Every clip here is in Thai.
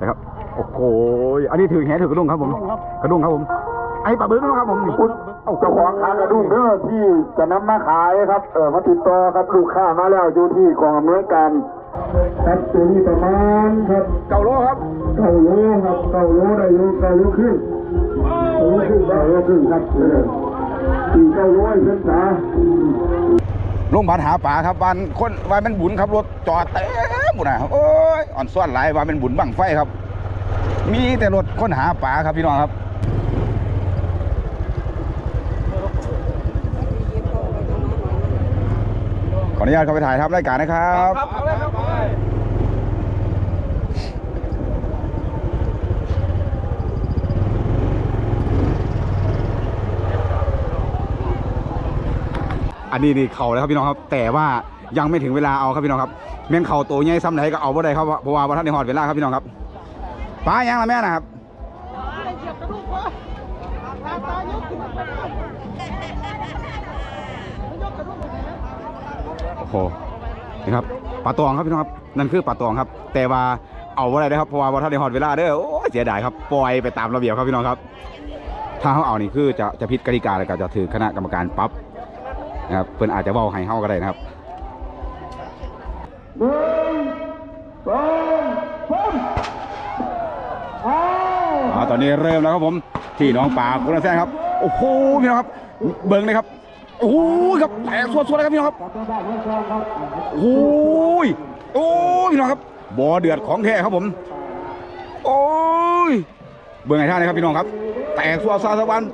นะครับโอ้โหอันนี้ถือแหถือกระดุงครับผมกระดุงครับผมไอ้ปลาบึ้งนะครับผมนี่คุณเจ้าของขากระดุมเด้อที่จะนำมาขายครับเออมาติดต่อครับลูกค้ามาแล้วอยู่ที่กองอำนวยการครับตัวนี้ประมาณครับเก่าโลครับเก้าโลครับเก้าโลได้อยู่เก้าโลครึ่งเก้าโลครึ่งเก้าโลครึ่งครับเออสี่เก้าโลให้เพิ่นษาลงพันหาปลาครับวันคนวันเป็นบุญครับรถจอดเต็ม หมดนะโอ้ยอ่อนซ้อนหลายวันเป็นบุญบังไฟครับ มีแต่รถค้นหาปลาครับพี่น้องครับขออนุญาตเข้าไปถ่ายทำรายการนะครับอันนี้นี่เขาเลยครับพี่น้องครับ แต่ว่ายังไม่ถึงเวลาเอาครับพี่น้องครับ แม่นเขาโตใหญ่ซ้ำไหนก็เอาบ่ได้ครับเพราะว่าบ่ทันได้ฮอดเวลาครับพี่น้องครับปลายังละแม่นะครับโอ้โหนี่ครับปลาตองครับพี่น้องครับนั่นคือปลาตองครับ แต่ว่าเอาบ่ได้นะครับเพราะว่าบ่ทันได้ฮอดเวลาเด้อโอ้ยเสียดายครับปล่อยไปตามระเบียบครับพี่น้องครับ ถ้าเขาเอานี่คือจะจะผิดกติกาแล้วก็จะถือคณะกรรมการปรั๊บนะครับเพื่อนอาจจะเว้าให้เฮาก็ได้นะครับ หนึ่งสองสามเอาตอนนี้เริ่มแล้วครับผม ที่น้องป่าคุณแซงครับ โอ้โหพี่น้องครับ เบิ้งเลยครับ โอ้โหครับแตกสวดๆเลยครับพี่น้องครับ โอ้ยโอ้ยพี่น้องครับ บ่อเดือดของแท้ครับผม โอ้ย เบิ้งไงท่านนะครับพี่น้องครับ แตกสวดซาสวรรค์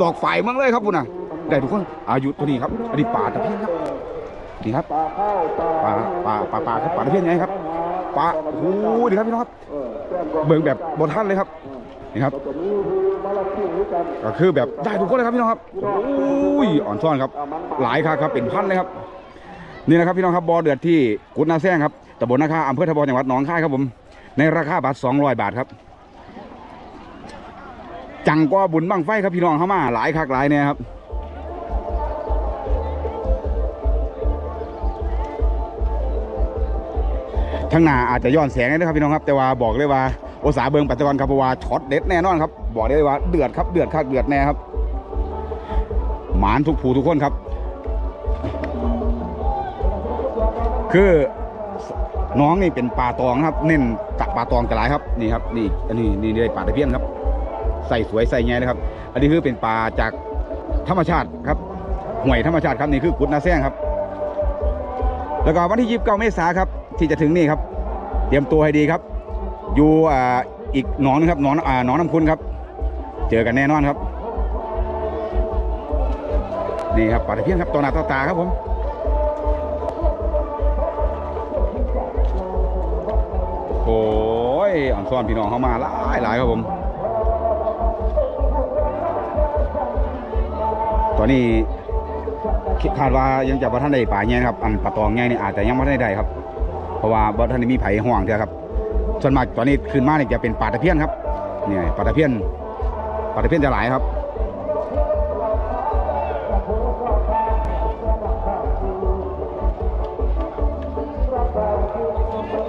ดอกไฟมั่งเลยครับคุณน่ะ ได้ทุกคน อายุตัวนี้ครับอันนี้ป่าตะเพียนครับ นี่ครับปลาปลาปลาปลาปลาครับปลาตะเพียนไงครับปลาโอ้โหดีครับพี่น้องครับเบิ่งแบบบนท่านเลยครับนี่ครับก็คือแบบได้ทุกคนเลยครับพี่น้องครับโอ้ยอ่อนซ่อนครับ หลายครับครับเป็นพันเลยครับ นี่นะครับพี่น้องครับบอเดือดที่กุดนาแซงครับตำบลนาคาอำเภอทบจังหวัดหนองคายครับผม ในราคาบาท200บาทครับ จังกว่าบุญบังไฟครับพี่น้องเข้ามาหลายคักหลายเนี่ยครับ ทั้งหน้าอาจจะย้อนแสงได้นะครับพี่น้องครับแต่ว่าบอกเลยว่าโอสาเบิงปัจจุบันครับเพราะว่าช็อตเด็ดแน่นอนครับบอกได้เลยว่าเดือดครับเดือดคักเดือดแน่ครับหมานทุกผู้ทุกคนครับ คือน้องนี่เป็นปลาตองครับ เน้นตักปลาตองกระไรครับนี่ครับนี่อันนี้นี่ได้ปลาตะเพียนครับ ใส่สวยใส่แง่เลยครับ อันนี้คือเป็นปลาจากธรรมชาติครับห่วยธรรมชาติครับนี่คือกุดนาแซงครับ แล้วก็วันที่29เก้าเมษาครับ ที่จะถึงนี่ครับ เตรียมตัวให้ดีครับ อยู่อ่าอีกหนองนึงครับหนองอ่าหนองน้ำคุณครับ เจอกันแน่นอนครับ นี่ครับปลาตะเพียนครับตัวหน้าตัวตาครับผมโอ้ยอ่อนซ้อนพี่น้องเข้ามาหลายหลายครับผม ตอนนี้คาดว่ายังจะบ่ท่านได้ป่าแง่ครับ อันปลาตองแง่นี่อาจจะยังไม่ได้ได้ครับ เพราะว่าบ่ท่านมีไผ่ห่วงเถอะครับ ส่วนมากตอนนี้ขึ้นมาเนี่ยจะเป็นปลาตะเพียนครับนี่ปลาตะเพียนปลาตะเพียนจะหลายครับ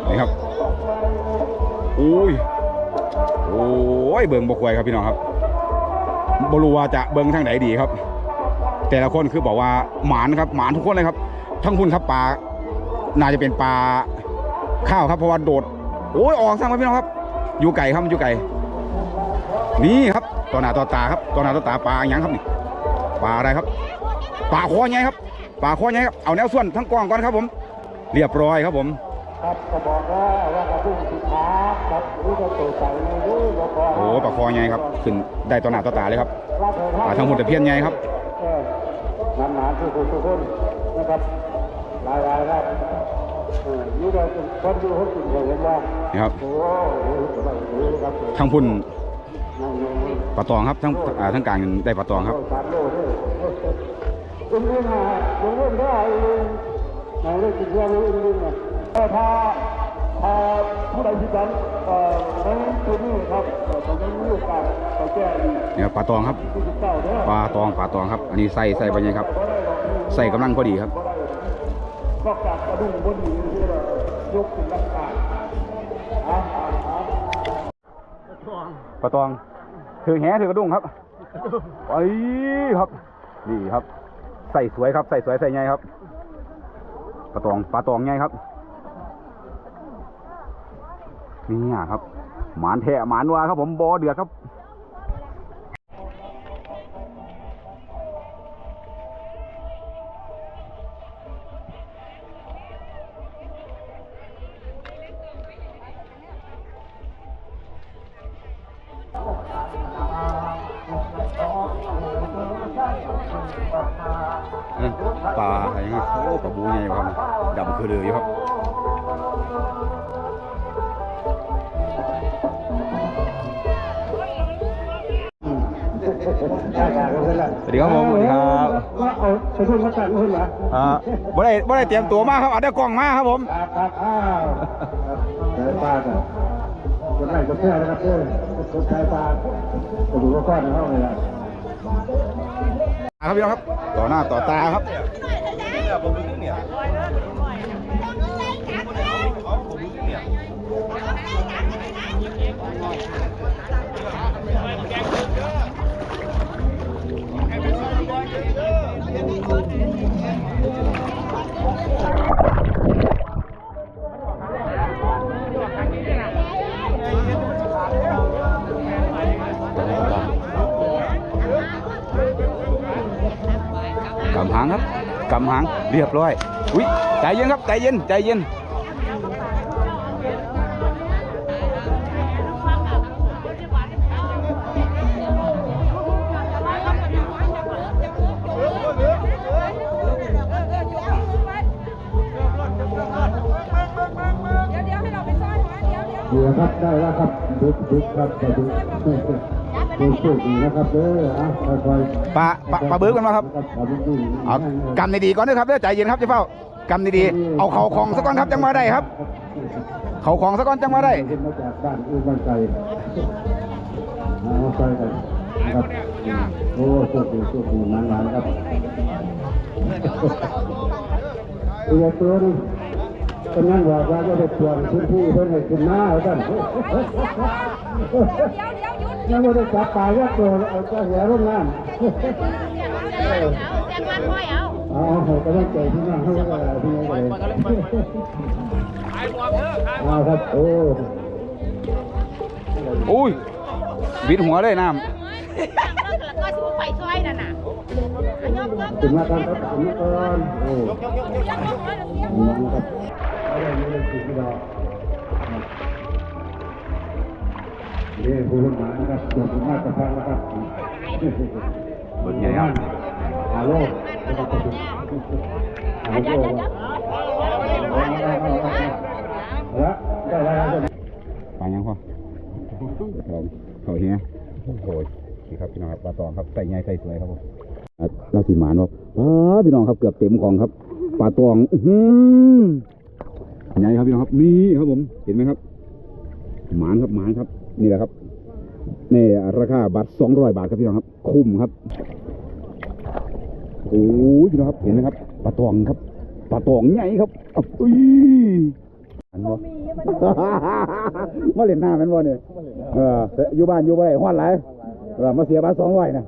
นี่ครับอุ้ยโอ้ยเบิ่งบกควยครับพี่น้องครับบรูว่าจะเบิ่งทางไหนดีครับ แต่ละคนคือบอกว่าหมานครับหมานทุกคนเลยครับ ทั้งคุณครับปลาน่าจะเป็นปลา ข้าวครับเพราะว่าโดดโอ้ยออกสั่งมาพี่น้องครับ อยู่ไก่ครับอยู่ไก่นี่ครับตัวหน้าตัวตาครับตัวหน้าตัวตาปลาอย่างครับนี่ปลาอะไรครับปลาคอไงครับปลาคอไงครับเอาแนวส่วนทั้งกองก่อนครับผม เรียบร้อยครับผมครับก็บอกแล้วว่ากระทุ่งสิค้าครับหรือจะเปิดใจในรู้ว่าพอโอ้ปลาคอไงครับขึ้นได้ต่อหน้าต่อตาเลยครับปลาทั้งหมดแต่เพี้ยนไงครับเออนานๆทุกคนทุกคนนะครับหลายรายครับเอออยู่ได้จ นคนอยู่คนอื่นเลยเห็นว่านี่ครับโอ้ยสบายดีครับทั้งพุ่นนั่งอยู่ปลาตองครับทั้งอ่าทั้งกลางได้ปลาตองครับสามโลด้วยอุ้มเรื่องอะลงเรื่องได้ไหนได้กินเรื่องอุ้มเรื่องอะเออพาพาผู้ใดที่กันเอ่อในตัวนี้ครับเอ่อตอนนี้มีโอกาสไปแก้อีกนี่ครับปลาตองครับที่สิบเก้าเด้อปลาตองปลาตองครับ อันนี้ใส่ใส่ไปไงครับ ใส่กำลังพอดีครับนอกจากกระดุมบนหินที่เรา ยกขึ้นรักาอ่าปลาตองถือแหถือกระดุงครับไปครับนี่ครับ ใส่สวยครับใส่สวยใส่ไงครับปลาตองปลาตองไงครับนี่ครับ หมานแท้หมานวาครับผมบอเดือดครับ เงี้ยโอ้ปลาบูไงวะครับดำคือเดืออยู่ครับได้ครับเพื่อนสวัสดีครับผมสวัสดีครับว่าเอาใช้ทุนมาตัดเพื่อนเหรออ่าบ่ได้บ่ได้เตรียมตัวมาครับเอาได้กล่องมาครับผมครับครับอ้าวใช้ปลากันคนไหนก็แค่นะครับเพื่อนคนใช้ปลากระดูกก้อนในห้องเลยนะครับพี่น้องครับ ต่อหน้าต่อตาครับ ผมไม่คิดเนี่ย กำหางเรียบร้อยอุ้ยใจเย็นครับใจเย็นใจเย็นเดี๋ยวเดี๋ยวให้เราไปซ่อนไว้เดี๋ยวเดี๋ยวเดี๋ยวครับได้แล้วครับดึกดึกครับจะดึก เป็นสุดดีนะครับเด้ออะค่อยๆปลาปลาปลาบึกกันมาครับครับดึกๆเอากำดีๆก่อนนะครับเด้อใจเย็นครับเจ้าเฝ้ากำดีๆเอาเข่าของสักก้อนครับจังมาได้ครับ เข่าของสักก้อนจังมาได้เห็นมาจากบ้านอื่นบ้านไกลเอาไปกันครับโอ้โชคดีโชคดีนานๆครับตัวตัวนี่ เป็นนั่งบอกว่าจะไปทวงพื้นที่เพื่อนให้ขึ้นหน้าเอากันเดี๋ยวเดี๋ยวหยุดยังไม่ได้จับปลายักษ์ตัวเอาเจ้าหัวลงน้ำแจ้งวันพ่อยเอาอ๋อเขาก็ต้องเจอที่นั่งเขาก็ได้ที่นั่นเลยเอาครับโอ้อุ้ยบิดหัวเลยน้แล้วก็ชูไฟซอยนั่นน่ะยกยกถึงมากันครับถึงมาก่อนโอ้ ยกยกไว้ไม่ได้ยินเลยสิดอกนี่ผู้คนมานะครับจบมาตรฐานแล้วครับำเบิดใหญ่ครับฮัลโหลฮัลโหลฮัลโหลแล้วได้แล้วปลายังพอทองเขาเฮียโอ้โหนี่ครับพี่น้องครับปลาตองครับใส่ใหญ่ใส่สวยครับผมราศีหมานบอกอ้าพี่น้องครับเกือบเต็มกล่องครับปลาตอง อื ใหญ่ครับพี่น้องครับ นี่ครับผม เห็นไหมครับ หมานครับหมานครับ นี่แหละครับ นี่ราคาบัตรสองร้อยบาทครับพี่น้องครับ คุ้มครับ โอ้ยพี่น้องครับ เห็นไหมครับ ปลาตองครับ ปลาตองใหญ่ครับอุ้ยอันบ่มาเล่นหน้าแมันบ่เนี่ยเอออยู่บ้านอยู่บ่ได้ฮ้อนหลมาเสียบาทสองร้อยนะ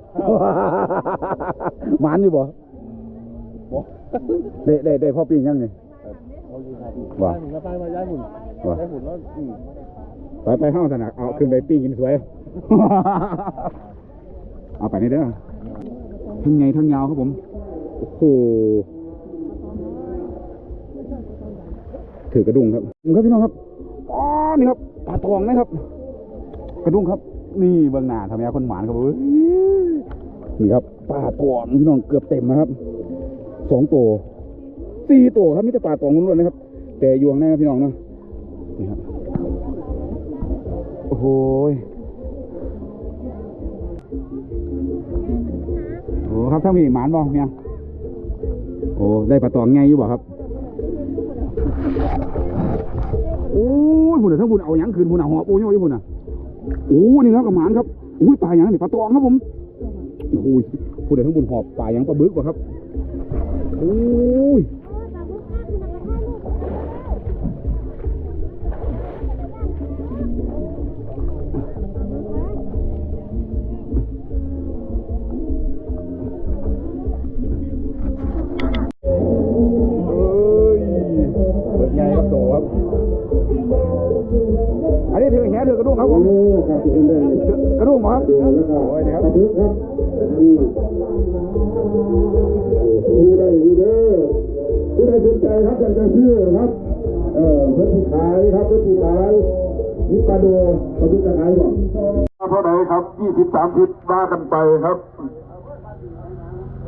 หมานอยู่บ่ได้ได้ได้พ่อปียังไง ว่าไปมาย้ายหุ่นว่าย้ายหุ่นแล้วอืมไปไปห้องสนักเอาขึ้นไปปิ้งกินสวย เอาไปนี่เด้อทั้งไงทั้งยาวครับผม โอ้โหถือกระดุงครับครับพี่น้องครับอ๋อนี่ครับปลาทองนะครับ กระดุงครับ นี่เบื้องหน้าทำยาคนหมานครับเว้ยนี่ครับปลาทองพี่น้องเกือบเต็มนะครับสองตัว สี่ตัวครับมีแต่ปลาทองล้วนๆนะครับ แต่ยู่ข้างในครับพี่น้องเนาะนี่ครับโอ้โหโอ้ครับท่านพี่หมานบ่เมียโอ้ได้ปลาตองไงอยู่บ่ครับโอ้ยพุ่นน่ะทั้งพุ่นเอาหยังคืนพุ่นเอาหอบโอ้ยโอ้ยพุ่นน่ะโอ้นี่ครับกับหมานครับอุ้ยปลาหยังนี่ปลาตองครับผมโอ้ยพุ่นน่ะทั้งพุ่นหอบปลาหยังปลาบึกบ่ครับโอ้ย ดใหญ่ครับโตครับ อันนี้ถือแหถือกระดูกครับผมกระดูกหรอครับโอ้ยนะครับดูได้ดูเด้อผู้ใดสนใจครับอยากจะซื้อครับ เอ่อเพื่อนที่ขายครับเพื่อนที่ขายนิปาโดเขาจะขายบ่เท่าไหร่ครับยี่สิบสามสิบว่ากันไปครับ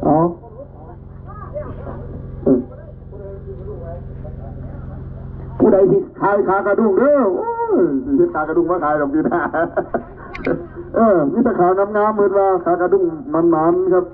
เอา ผู้ใดที่ขายขากระดุงเด้อสิเห็นขากระดุงมาขายหรอกพี่นะเออมีแต่ขางามๆเหมือนว่าขากระดุงมันๆครับ